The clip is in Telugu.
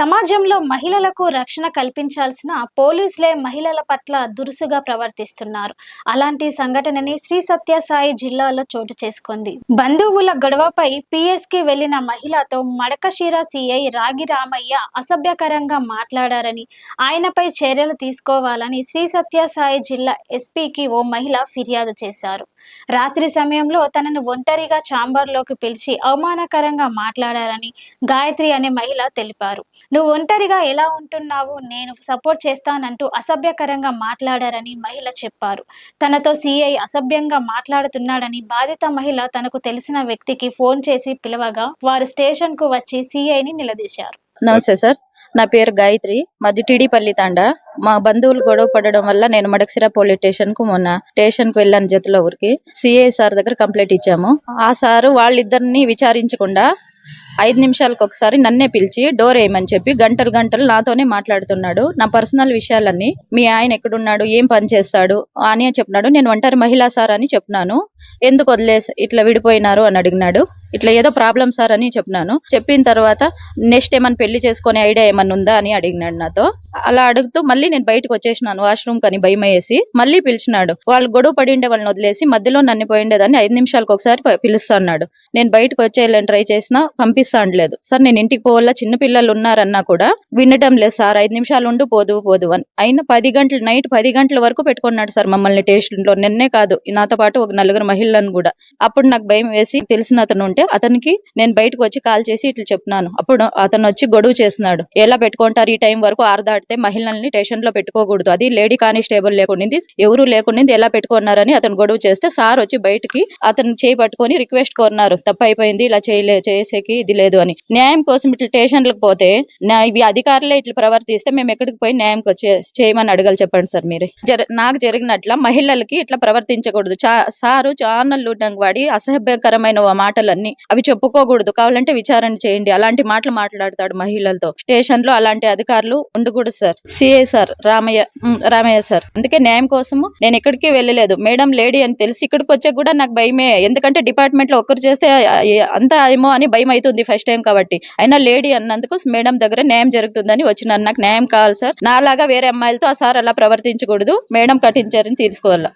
సమాజంలో మహిళలకు రక్షణ కల్పించాల్సిన పోలీసులే మహిళల పట్ల దురుసుగా ప్రవర్తిస్తున్నారు. అలాంటి సంఘటనని శ్రీ సత్యసాయి జిల్లాలో చోటు చేసుకుంది. బంధువుల గొడవపై పిఎస్కి వెళ్ళిన మహిళతో మడకశిర సిఐ రాగి రామయ్య అసభ్యకరంగా మాట్లాడారని ఆయనపై చర్యలు తీసుకోవాలని శ్రీ సత్యసాయి జిల్లా ఎస్పీకి ఓ మహిళ ఫిర్యాదు చేశారు. రాత్రి సమయంలో తనను ఒంటరిగా చాంబర్లోకి పిలిచి అవమానకరంగా మాట్లాడారని గాయత్రి అనే మహిళ తెలిపారు. నువ్వు ఒంటరిగా ఎలా ఉంటున్నావు? నేను సపోర్ట్ చేస్తానంటూ అసభ్యకరంగా మాట్లాడారని మహిళ చెప్పారు. తనతో సిఐ అసభ్యంగా మాట్లాడుతున్నాడని బాధిత మహిళ తనకు తెలిసిన వ్యక్తికి ఫోన్ చేసి పిలవగా వారు స్టేషన్కు వచ్చి సిఐని నిలదీశారు. నమస్తే సార్. నా పేరు గాయత్రి. మాది టీడీపల్లి తాండ. మా బంధువులు గొడవ పడడం వల్ల నేను మడక్సిరా పోలీస్ స్టేషన్కు మొన్న స్టేషన్కు వెళ్ళాను జతలో ఊరికి. సిఐ సార్ దగ్గర కంప్లైంట్ ఇచ్చాము. ఆ సారు వాళ్ళిద్దరిని విచారించకుండా ఐదు నిమిషాలకు ఒకసారి నన్నే పిలిచి డోర్ వేయమని చెప్పి గంటలు గంటలు నాతోనే మాట్లాడుతున్నాడు. నా పర్సనల్ విషయాలన్నీ మీ ఆయన ఎక్కడున్నాడు ఏం పని చేస్తాడు అని చెప్పినాడు. నేను ఒంటరి మహిళా సార్ అని చెప్పినాను. ఎందుకు వదిలేసి ఇట్లా విడిపోయినారు అని అడిగినాడు. ఇట్లా ఏదో ప్రాబ్లం సార్ అని చెప్పినాను. చెప్పిన తర్వాత నెక్స్ట్ ఏమైనా పెళ్ళి చేసుకునే ఐడియా ఏమైనా ఉందా? అని అడిగినాడు నాతో. అలా అడుగుతూ మళ్ళీ నేను బయటకు వచ్చేసినాను వాష్రూమ్ కని భయం వేసి. మళ్ళీ పిలిచినాడు వాళ్ళు గొడవ పడి ఉండే వాళ్ళని వదిలేసి మధ్యలో నన్ను పోయిండేదాన్ని ఐదు నిమిషాలకు ఒకసారి పిలుస్తా అన్నాడు. నేను బయటకు వచ్చేయాలని ట్రై చేసినా పంపిస్తా అనలేదు. సార్ నేను ఇంటికి పోవాలా? చిన్న పిల్లలు ఉన్నారన్నా కూడా వినడం లేదు సార్. ఐదు నిమిషాలు ఉండు పోదు పోదు అని. అయినా పది గంటలు నైట్ పది గంటల వరకు పెట్టుకున్నాడు సార్ మమ్మల్ని స్టేషన్లో నిన్నే కాదు నాతో పాటు ఒక నలుగురు మహిళలను కూడా. అప్పుడు నాకు భయం వేసి తెలిసిన అతను ఉంటే అతనికి నేను బయటకు వచ్చి కాల్ చేసి ఇట్లా చెప్పినాను అప్పుడు అతను వచ్చి గొడవ చేస్తున్నాడు. ఎలా పెట్టుకుంటారు ఈ టైం వరకు ఆరు దాటితే మహిళల్ని స్టేషన్లో పెట్టుకోకూడదు. అది లేడీ కానిస్టేబుల్ లేకుండింది ఎవరు లేకుండింది ఎలా పెట్టుకున్నారని అతను గొడవ చేస్తే సార్ వచ్చి బయటికి అతను చేయి పట్టుకొని రిక్వెస్ట్ కోరినారు తప్పు అయిపోయింది ఇలా చేయలే చేసేకి ఇది లేదు అని. న్యాయం కోసం ఇట్లా స్టేషన్లకు పోతే ఇవి అధికారులే ఇట్లా ప్రవర్తిస్తే మేము ఎక్కడికి పోయి న్యాయంకి వచ్చే చేయమని అడగాలి చెప్పండి సార్ మీరు. నాకు జరిగినట్ల మహిళలకి ఇట్లా ప్రవర్తించకూడదు. చా సారు ఛానల్ వాడి అసభ్యకరమైన మాటలన్నీ అని అవి చెప్పుకోకూడదు. కావాలంటే విచారణ చేయండి. అలాంటి మాటలు మాట్లాడతాడు మహిళలతో. స్టేషన్లో అలాంటి అధికారులు ఉండకూడదు sir. CI sir Ramayya Ramayya sir. అందుకే న్యాయం కోసము నేను ఎక్కడికి వెళ్ళలేదు. మేడం లేడీ అని తెలిసి ఇక్కడికి వచ్చే కూడా నాకు భయమే. ఎందుకంటే డిపార్ట్మెంట్లో ఒక్కరు చేస్తే అంతా ఏమో అని భయం అవుతుంది ఫస్ట్ టైం కాబట్టి. అయినా లేడీ అన్నందుకు మేడం దగ్గర న్యాయం జరుగుతుందని వచ్చినాను నాకు న్యాయం కావాలి సార్. నాలాగా వేరే అమ్మాయిలతో ఆ సార్ అలా ప్రవర్తించకూడదు. మేడం కఠిన చర్యను తీసుకోవాలా.